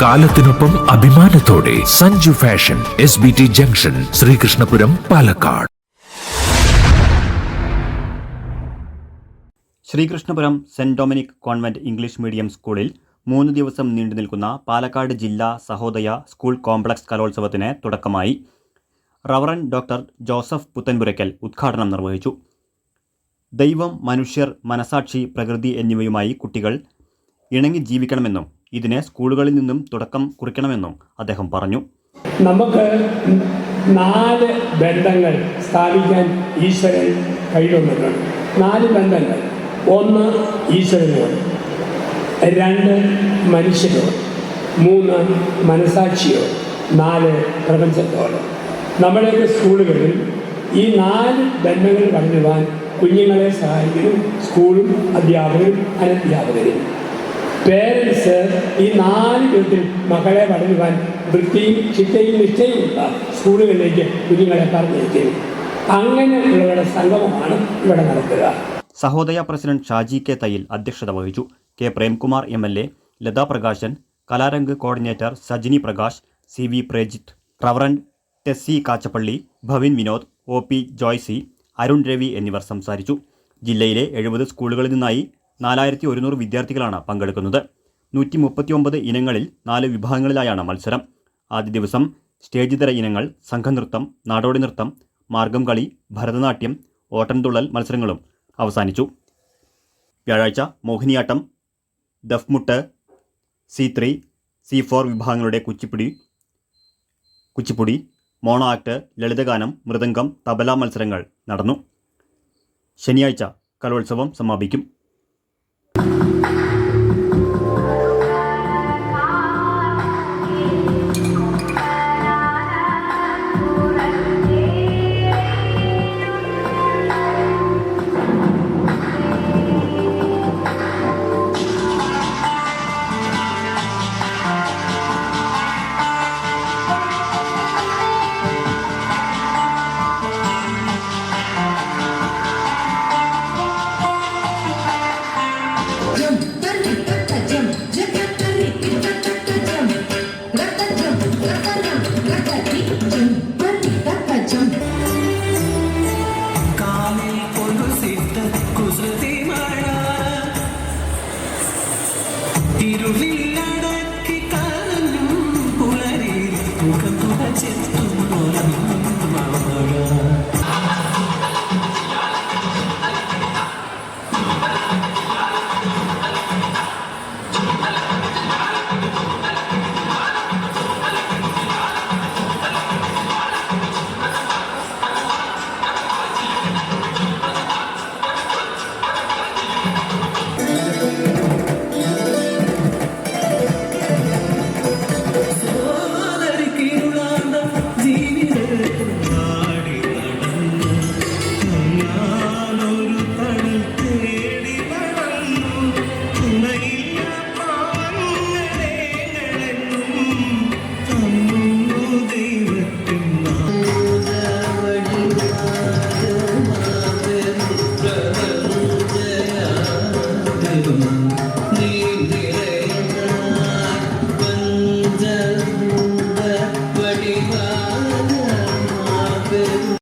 കാലത്തിനൊപ്പം അഭിമാനത്തോടെ Sanju fashion S B T junction Sreekrishnapuram Palakkad. Sreekrishnapuram saint Dominic convent English medium സ്കൂളിൽ മൂന്ന് ദിവസം നീണ്ടു നിൽക്കുന്ന പാലക്കാട് ജില്ലാ സഹോദയ സ്കൂൾ കോംപ്ലക്സ് കലോത്സവത്തിന് തുടക്കമായി റവറൻ ഡോക്ടർ ജോസഫ് പുത്തൻപുരയ്ക്കൽ ഉദ്ഘാടനം നിർവഹിച്ചു. ദൈവം മനുഷ്യർ മനസാക്ഷി പ്രകൃതി എന്നിവയുമായി കുട്ടികൾ ഇണങ്ങി ജീവിക്കണമെന്നും ഇതിന് സ്കൂളുകളിൽ നിന്നും തുടക്കം കുറിക്കണമെന്നും അദ്ദേഹം പറഞ്ഞു. നമുക്ക് നാല് ബന്ധങ്ങൾ സ്ഥാപിക്കാൻ ഈശ്വരൻ കഴിവുന്നുണ്ട് നാല് ബന്ധങ്ങൾ. ഒന്ന് ഈശ്വരനോട് രണ്ട് മനുഷ്യരോട് മൂന്ന് മനസാക്ഷിയോട് നാല് പ്രപഞ്ചത്തോട്. നമ്മുടെയൊക്കെ സ്കൂളുകളിൽ ഈ നാല് ബന്ധങ്ങൾ വളരുവാൻ കുഞ്ഞുങ്ങളെ സഹായിക്കുന്നു സ്കൂളും അധ്യാപകരും അനധ്യാപകരും. പേരൻസ് ഈ നാല് വിധത്തിൽ മക്കളെ വളരുവാൻ വൃത്തിയും ചിട്ടയും നിശ്ചയമുള്ള സ്കൂളുകളിലേക്ക് കുഞ്ഞുങ്ങളെ പറഞ്ഞയക്കും അങ്ങനെയുള്ളവരുടെ സംഗമമാണ് ഇവിടെ നടക്കുക. സഹോദയ പ്രസിഡന്റ് ഷാജി കെ തയ്യിൽ അധ്യക്ഷത വഹിച്ചു. K Premkumar M L A Latha Prakashan Kalarang coordinator Sajini Prakash C V Prejith reverend Tessy Kachappilly Bhavin Vinod O P Joycy Arun Ravi എന്നിവർ സംസാരിച്ചു. ജില്ലയിലെ എഴുപത് സ്കൂളുകളിൽ നിന്നായി നാലായിരത്തി ഒരുന്നൂറ് വിദ്യാർത്ഥികളാണ് പങ്കെടുക്കുന്നത്. നൂറ്റി മുപ്പത്തിയൊമ്പത് ഇനങ്ങളിൽ നാല് വിഭാഗങ്ങളിലായാണ് മത്സരം. ആദ്യ ദിവസം സ്റ്റേജ് തര ഇനങ്ങൾ സംഘനൃത്തം നാടോടി നൃത്തം മാർഗം കളി ഭരതനാട്യം ഓട്ടൻതുള്ളൽ മത്സരങ്ങളും അവസാനിച്ചു. വ്യാഴാഴ്ച Mohiniyattam Duffmuttu C three C four വിഭാഗങ്ങളുടെ കുച്ചിപ്പുടി കുച്ചിപ്പുടി മോണോ ആക്ട് ലളിതഗാനം മൃദംഗം തബല മത്സരങ്ങൾ നടന്നു. ശനിയാഴ്ച കലോത്സവം സമാപിക്കും. Thank you. സ്മൃതിമഴ തിരുവിൽ